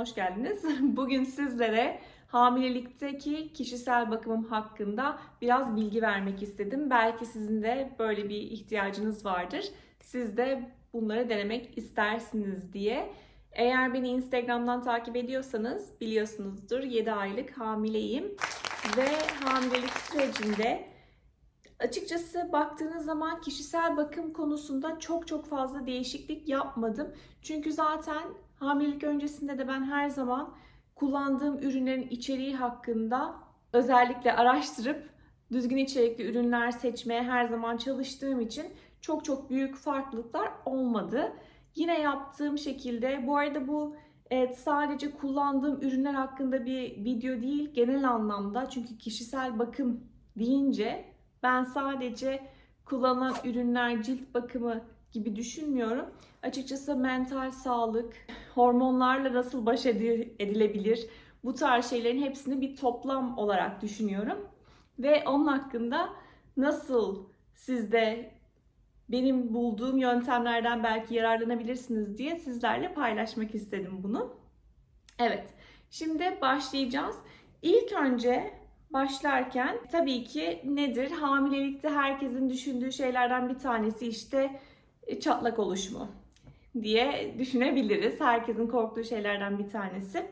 hoş geldiniz. Bugün sizlere hamilelikteki kişisel bakımım hakkında biraz bilgi vermek istedim. Belki sizin de böyle bir ihtiyacınız vardır. Siz de bunları denemek istersiniz diye. Eğer beni Instagram'dan takip ediyorsanız biliyorsunuzdur 7 aylık hamileyim ve hamilelik sürecinde açıkçası baktığınız zaman kişisel bakım konusunda çok çok fazla değişiklik yapmadım. Çünkü zaten hamilelik öncesinde de ben her zaman kullandığım ürünlerin içeriği hakkında özellikle araştırıp düzgün içerikli ürünler seçmeye her zaman çalıştığım için çok çok büyük farklılıklar olmadı. Yine yaptığım şekilde bu arada bu evet, sadece kullandığım ürünler hakkında bir video değil genel anlamda çünkü kişisel bakım deyince ben sadece kullanılan ürünler cilt bakımı gibi düşünmüyorum. Açıkçası mental sağlık, hormonlarla nasıl baş edilebilir bu tarz şeylerin hepsini bir toplam olarak düşünüyorum. Ve onun hakkında nasıl siz de benim bulduğum yöntemlerden belki yararlanabilirsiniz diye sizlerle paylaşmak istedim bunu. Evet, şimdi başlayacağız. İlk önce başlarken tabii ki nedir? Hamilelikte herkesin düşündüğü şeylerden bir tanesi işte çatlak oluşumu diye düşünebiliriz. Herkesin korktuğu şeylerden bir tanesi.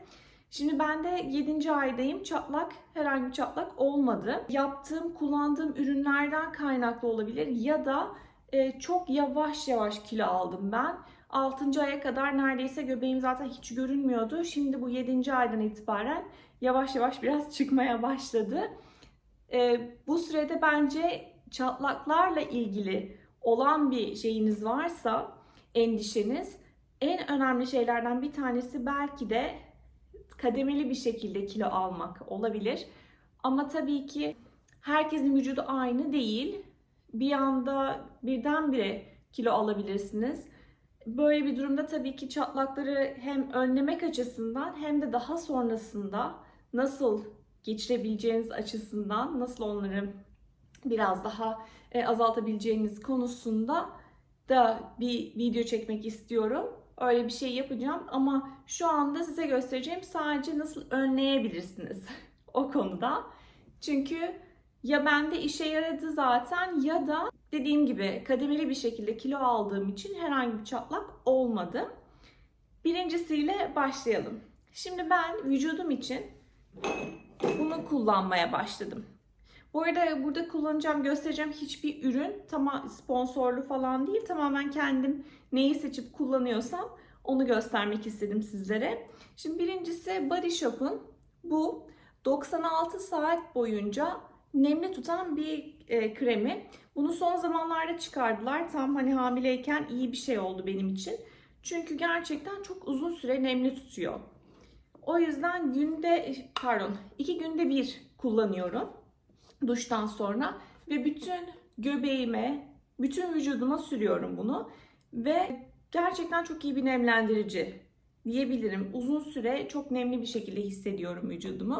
Şimdi ben de 7. aydayım. Çatlak, herhangi bir çatlak olmadı. Yaptığım, kullandığım ürünlerden kaynaklı olabilir ya da e, çok yavaş yavaş kilo aldım ben. 6. aya kadar neredeyse göbeğim zaten hiç görünmüyordu. Şimdi bu 7. aydan itibaren yavaş yavaş biraz çıkmaya başladı. E, bu sürede bence çatlaklarla ilgili olan bir şeyiniz varsa, endişeniz, en önemli şeylerden bir tanesi belki de kademeli bir şekilde kilo almak olabilir. Ama tabii ki herkesin vücudu aynı değil. Bir anda birdenbire kilo alabilirsiniz. Böyle bir durumda tabii ki çatlakları hem önlemek açısından hem de daha sonrasında nasıl geçirebileceğiniz açısından nasıl onları biraz daha e, azaltabileceğiniz konusunda da bir video çekmek istiyorum. Öyle bir şey yapacağım ama şu anda size göstereceğim sadece nasıl önleyebilirsiniz o konuda. Çünkü ya bende işe yaradı zaten ya da dediğim gibi kademeli bir şekilde kilo aldığım için herhangi bir çatlak olmadı. Birincisiyle başlayalım. Şimdi ben vücudum için bunu kullanmaya başladım. Bu arada burada kullanacağım, göstereceğim hiçbir ürün tamam sponsorlu falan değil. Tamamen kendim neyi seçip kullanıyorsam onu göstermek istedim sizlere. Şimdi birincisi Body Shop'un bu 96 saat boyunca nemli tutan bir e, kremi. Bunu son zamanlarda çıkardılar. Tam hani hamileyken iyi bir şey oldu benim için. Çünkü gerçekten çok uzun süre nemli tutuyor. O yüzden günde pardon iki günde bir kullanıyorum duştan sonra ve bütün göbeğime, bütün vücuduma sürüyorum bunu ve gerçekten çok iyi bir nemlendirici diyebilirim. Uzun süre çok nemli bir şekilde hissediyorum vücudumu.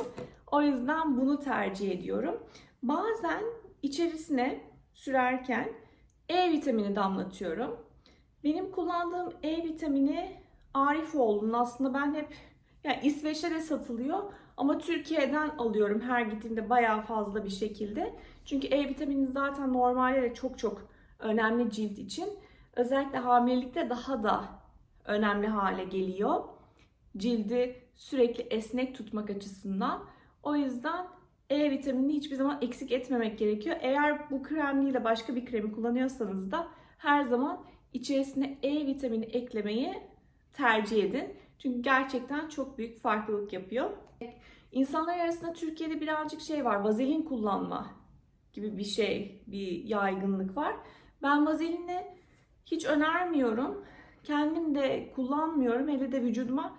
O yüzden bunu tercih ediyorum. Bazen içerisine sürerken E vitamini damlatıyorum. Benim kullandığım E vitamini Arifoğlu'nun aslında ben hep yani İsveç'te de satılıyor ama Türkiye'den alıyorum her gittiğimde bayağı fazla bir şekilde. Çünkü E vitamini zaten normalde de çok çok önemli cilt için. Özellikle hamilelikte daha da önemli hale geliyor. Cildi sürekli esnek tutmak açısından. O yüzden E vitaminini hiçbir zaman eksik etmemek gerekiyor. Eğer bu krem değil de başka bir kremi kullanıyorsanız da her zaman içerisine E vitamini eklemeyi tercih edin. Çünkü gerçekten çok büyük farklılık yapıyor. İnsanlar arasında Türkiye'de birazcık şey var, vazelin kullanma gibi bir şey, bir yaygınlık var. Ben vazelini hiç önermiyorum. Kendim de kullanmıyorum. Hele de vücuduma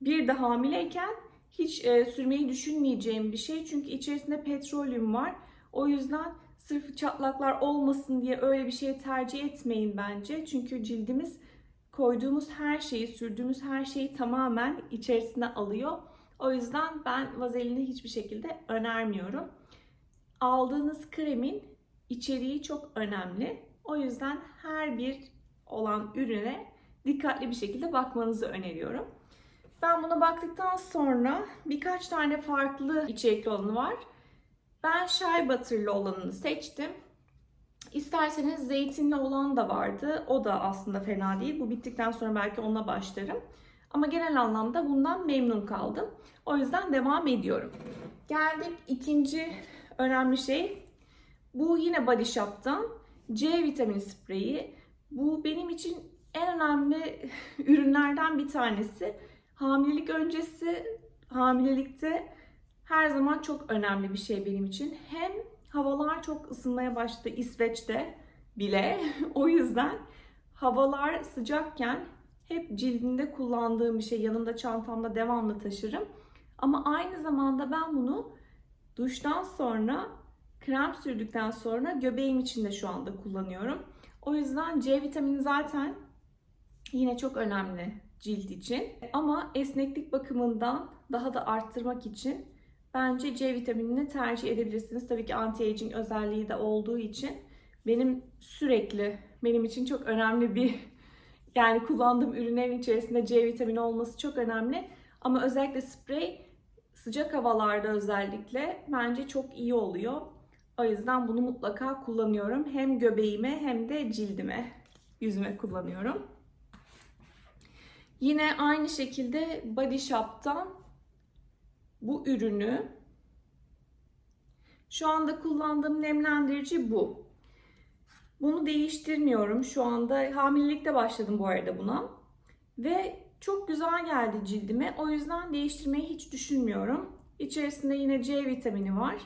bir de hamileyken hiç e, sürmeyi düşünmeyeceğim bir şey. Çünkü içerisinde petrolyum var. O yüzden sırf çatlaklar olmasın diye öyle bir şey tercih etmeyin bence. Çünkü cildimiz koyduğumuz her şeyi, sürdüğümüz her şeyi tamamen içerisine alıyor. O yüzden ben vazelini hiçbir şekilde önermiyorum. Aldığınız kremin içeriği çok önemli. O yüzden her bir olan ürüne dikkatli bir şekilde bakmanızı öneriyorum. Ben buna baktıktan sonra birkaç tane farklı içerikli olanı var. Ben butter'lı olanını seçtim. İsterseniz zeytinli olan da vardı. O da aslında fena değil. Bu bittikten sonra belki onunla başlarım. Ama genel anlamda bundan memnun kaldım. O yüzden devam ediyorum. Geldik ikinci önemli şey. Bu yine Body Shop'tan C vitamini spreyi. Bu benim için en önemli ürünlerden bir tanesi. Hamilelik öncesi, hamilelikte her zaman çok önemli bir şey benim için. Hem havalar çok ısınmaya başladı İsveç'te bile. o yüzden havalar sıcakken hep cildimde kullandığım bir şey. Yanımda çantamda devamlı taşırım. Ama aynı zamanda ben bunu duştan sonra krem sürdükten sonra göbeğim için de şu anda kullanıyorum. O yüzden C vitamini zaten yine çok önemli cilt için. Ama esneklik bakımından daha da arttırmak için bence C vitaminini tercih edebilirsiniz. Tabii ki anti-aging özelliği de olduğu için benim sürekli benim için çok önemli bir yani kullandığım ürünlerin içerisinde C vitamini olması çok önemli. Ama özellikle sprey sıcak havalarda özellikle bence çok iyi oluyor. O yüzden bunu mutlaka kullanıyorum. Hem göbeğime hem de cildime, yüzüme kullanıyorum. Yine aynı şekilde Body Shop'tan bu ürünü şu anda kullandığım nemlendirici bu. Bunu değiştirmiyorum. Şu anda hamilelikte başladım bu arada buna. Ve çok güzel geldi cildime. O yüzden değiştirmeyi hiç düşünmüyorum. İçerisinde yine C vitamini var.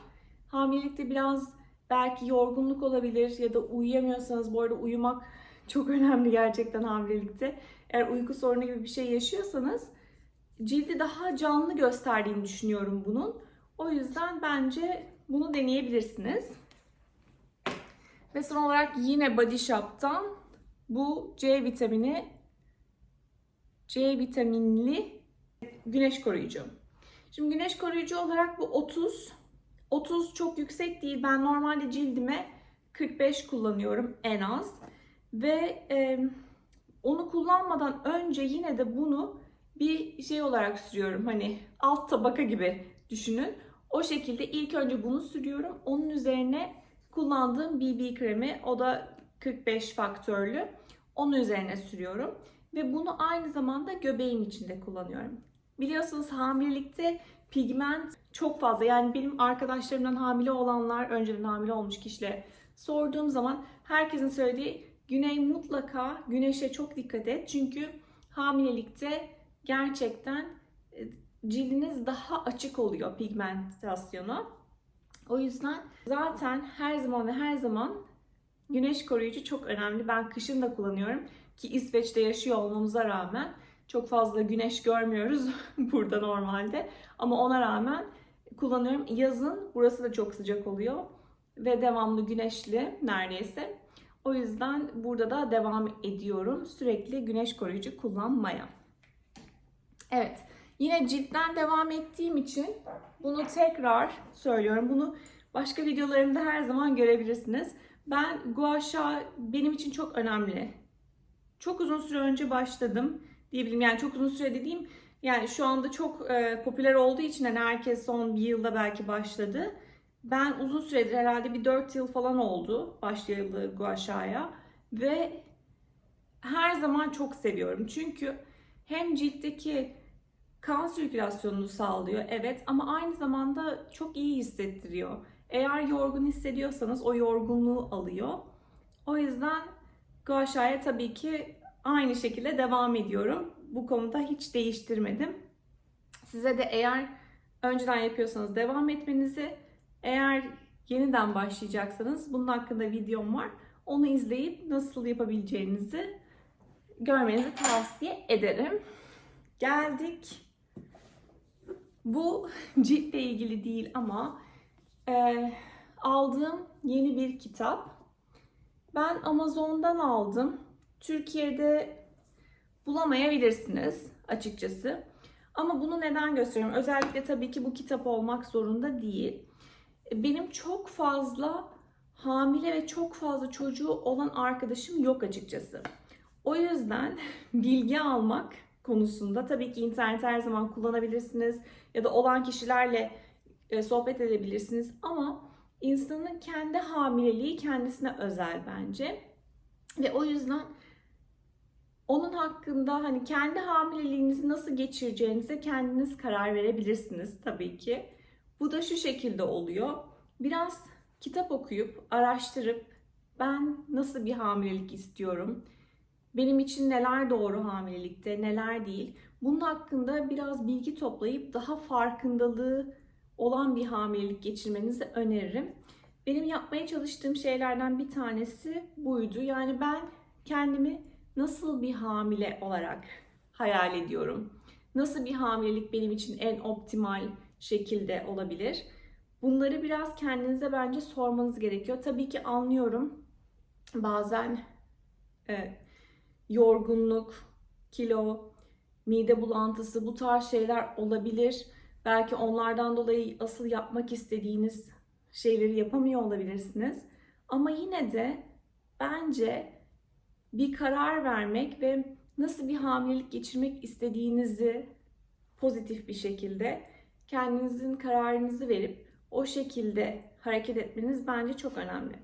Hamilelikte biraz belki yorgunluk olabilir ya da uyuyamıyorsanız bu arada uyumak çok önemli gerçekten hamilelikte. Eğer uyku sorunu gibi bir şey yaşıyorsanız cildi daha canlı gösterdiğini düşünüyorum bunun. O yüzden bence bunu deneyebilirsiniz. Ve son olarak yine Body Shop'tan bu C vitamini C vitaminli güneş koruyucu. Şimdi güneş koruyucu olarak bu 30. 30 çok yüksek değil. Ben normalde cildime 45 kullanıyorum en az. Ve e, onu kullanmadan önce yine de bunu bir şey olarak sürüyorum. Hani alt tabaka gibi düşünün. O şekilde ilk önce bunu sürüyorum. Onun üzerine kullandığım BB kremi o da 45 faktörlü. Onun üzerine sürüyorum. Ve bunu aynı zamanda göbeğim içinde kullanıyorum. Biliyorsunuz hamilelikte pigment çok fazla. Yani benim arkadaşlarımdan hamile olanlar, önceden hamile olmuş kişilere sorduğum zaman herkesin söylediği Güney mutlaka güneşe çok dikkat et. Çünkü hamilelikte gerçekten e, cildiniz daha açık oluyor pigmentasyona. O yüzden zaten her zaman ve her zaman güneş koruyucu çok önemli. Ben kışın da kullanıyorum ki İsveç'te yaşıyor olmamıza rağmen çok fazla güneş görmüyoruz burada normalde. Ama ona rağmen kullanıyorum. Yazın burası da çok sıcak oluyor ve devamlı güneşli neredeyse. O yüzden burada da devam ediyorum sürekli güneş koruyucu kullanmaya. Evet. Yine ciltten devam ettiğim için bunu tekrar söylüyorum. Bunu başka videolarımda her zaman görebilirsiniz. Ben gua sha benim için çok önemli. Çok uzun süre önce başladım diyebilirim. Yani çok uzun süre dediğim yani şu anda çok e, popüler olduğu için hani herkes son bir yılda belki başladı. Ben uzun süredir herhalde bir 4 yıl falan oldu başlayalı gua sha'ya ve her zaman çok seviyorum. Çünkü hem ciltteki kan sirkülasyonunu sağlıyor evet ama aynı zamanda çok iyi hissettiriyor. Eğer yorgun hissediyorsanız o yorgunluğu alıyor. O yüzden gua sha'ya tabii ki aynı şekilde devam ediyorum. Bu konuda hiç değiştirmedim. Size de eğer önceden yapıyorsanız devam etmenizi, eğer yeniden başlayacaksanız bunun hakkında videom var. Onu izleyip nasıl yapabileceğinizi görmenizi tavsiye ederim. Geldik. Bu ciltle ilgili değil ama e, aldığım yeni bir kitap. Ben Amazon'dan aldım. Türkiye'de bulamayabilirsiniz açıkçası. Ama bunu neden gösteriyorum? Özellikle tabii ki bu kitap olmak zorunda değil. Benim çok fazla hamile ve çok fazla çocuğu olan arkadaşım yok açıkçası. O yüzden bilgi almak konusunda tabii ki internet her zaman kullanabilirsiniz ya da olan kişilerle e, sohbet edebilirsiniz ama insanın kendi hamileliği kendisine özel bence. Ve o yüzden onun hakkında hani kendi hamileliğinizi nasıl geçireceğinize kendiniz karar verebilirsiniz tabii ki. Bu da şu şekilde oluyor. Biraz kitap okuyup, araştırıp ben nasıl bir hamilelik istiyorum? Benim için neler doğru hamilelikte, neler değil? Bunun hakkında biraz bilgi toplayıp daha farkındalığı olan bir hamilelik geçirmenizi öneririm. Benim yapmaya çalıştığım şeylerden bir tanesi buydu. Yani ben kendimi nasıl bir hamile olarak hayal ediyorum? Nasıl bir hamilelik benim için en optimal şekilde olabilir? Bunları biraz kendinize bence sormanız gerekiyor. Tabii ki anlıyorum. Bazen e, yorgunluk, kilo, mide bulantısı bu tarz şeyler olabilir. Belki onlardan dolayı asıl yapmak istediğiniz şeyleri yapamıyor olabilirsiniz. Ama yine de bence bir karar vermek ve nasıl bir hamilelik geçirmek istediğinizi pozitif bir şekilde kendinizin kararınızı verip o şekilde hareket etmeniz bence çok önemli.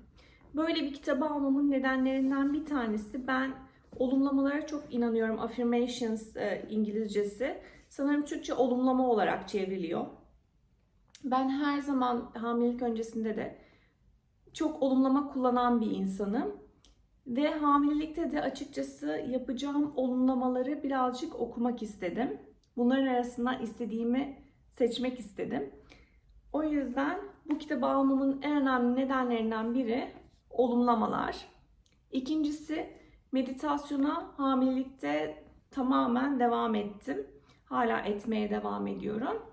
Böyle bir kitabı almamın nedenlerinden bir tanesi ben olumlamalara çok inanıyorum. Affirmations e, İngilizcesi. Sanırım Türkçe olumlama olarak çevriliyor. Ben her zaman hamilelik öncesinde de çok olumlama kullanan bir insanım. Ve hamilelikte de açıkçası yapacağım olumlamaları birazcık okumak istedim. Bunların arasından istediğimi seçmek istedim. O yüzden bu kitabı almamın en önemli nedenlerinden biri olumlamalar. İkincisi meditasyona hamilelikte tamamen devam ettim. Hala etmeye devam ediyorum.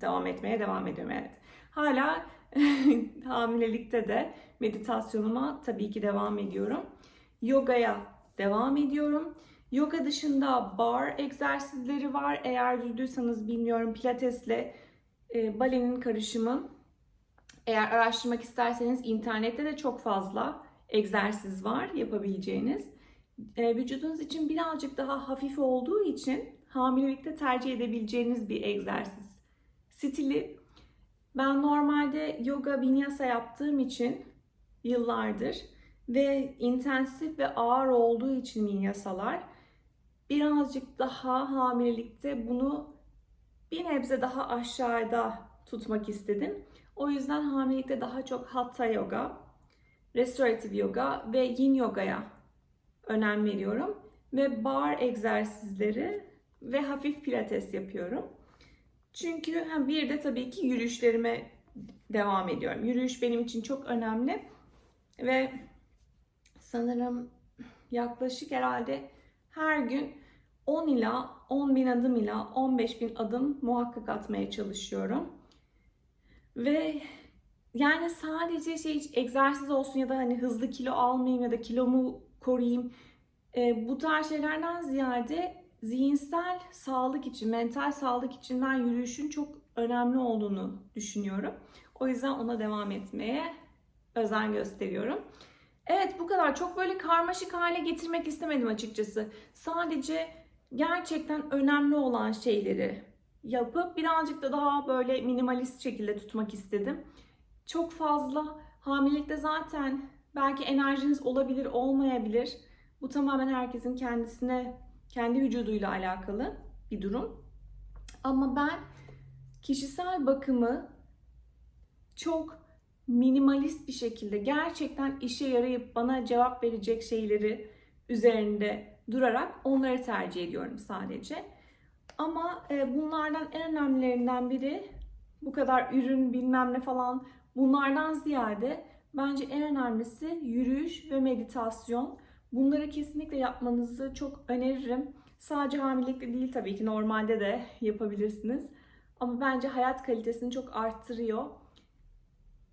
Devam etmeye devam ediyorum evet. Hala hamilelikte de meditasyonuma tabii ki devam ediyorum. Yogaya devam ediyorum. Yoga dışında bar egzersizleri var. Eğer duyduysanız bilmiyorum pilatesle e, balenin karışımı. Eğer araştırmak isterseniz internette de çok fazla egzersiz var yapabileceğiniz. E, vücudunuz için birazcık daha hafif olduğu için hamilelikte tercih edebileceğiniz bir egzersiz stili. Ben normalde yoga vinyasa yaptığım için yıllardır ve intensif ve ağır olduğu için vinyasalar birazcık daha hamilelikte bunu bir nebze daha aşağıda tutmak istedim. O yüzden hamilelikte daha çok hatha yoga, restoratif yoga ve yin yogaya önem veriyorum. Ve bar egzersizleri ve hafif pilates yapıyorum. Çünkü bir de tabii ki yürüyüşlerime devam ediyorum. Yürüyüş benim için çok önemli. Ve sanırım yaklaşık herhalde her gün 10 ila 10 bin adım ila 15 bin adım muhakkak atmaya çalışıyorum. Ve yani sadece şey hiç egzersiz olsun ya da hani hızlı kilo almayayım ya da kilomu koruyayım. E, bu tarz şeylerden ziyade zihinsel sağlık için, mental sağlık için ben yürüyüşün çok önemli olduğunu düşünüyorum. O yüzden ona devam etmeye özen gösteriyorum. Evet bu kadar. Çok böyle karmaşık hale getirmek istemedim açıkçası. Sadece gerçekten önemli olan şeyleri yapıp birazcık da daha böyle minimalist şekilde tutmak istedim. Çok fazla hamilelikte zaten belki enerjiniz olabilir, olmayabilir. Bu tamamen herkesin kendisine, kendi vücuduyla alakalı bir durum. Ama ben kişisel bakımı çok minimalist bir şekilde gerçekten işe yarayıp bana cevap verecek şeyleri üzerinde durarak onları tercih ediyorum sadece. Ama e, bunlardan en önemlilerinden biri bu kadar ürün bilmem ne falan bunlardan ziyade bence en önemlisi yürüyüş ve meditasyon. Bunları kesinlikle yapmanızı çok öneririm. Sadece hamilelikte değil tabii ki normalde de yapabilirsiniz. Ama bence hayat kalitesini çok arttırıyor.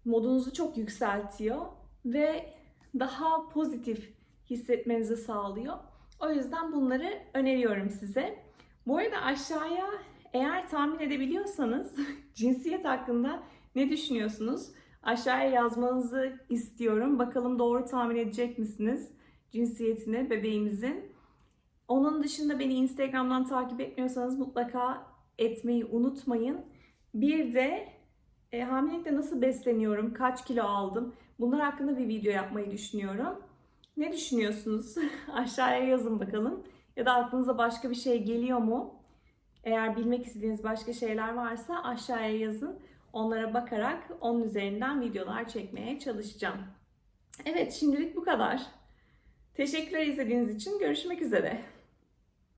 Modunuzu çok yükseltiyor ve daha pozitif hissetmenizi sağlıyor. O yüzden bunları öneriyorum size. Bu arada aşağıya eğer tahmin edebiliyorsanız cinsiyet hakkında ne düşünüyorsunuz? Aşağıya yazmanızı istiyorum. Bakalım doğru tahmin edecek misiniz cinsiyetini bebeğimizin? Onun dışında beni Instagram'dan takip etmiyorsanız mutlaka etmeyi unutmayın. Bir de e, hamilelikte nasıl besleniyorum, kaç kilo aldım bunlar hakkında bir video yapmayı düşünüyorum. Ne düşünüyorsunuz? Aşağıya yazın bakalım. Ya da aklınıza başka bir şey geliyor mu? Eğer bilmek istediğiniz başka şeyler varsa aşağıya yazın. Onlara bakarak onun üzerinden videolar çekmeye çalışacağım. Evet şimdilik bu kadar. Teşekkürler izlediğiniz için. Görüşmek üzere.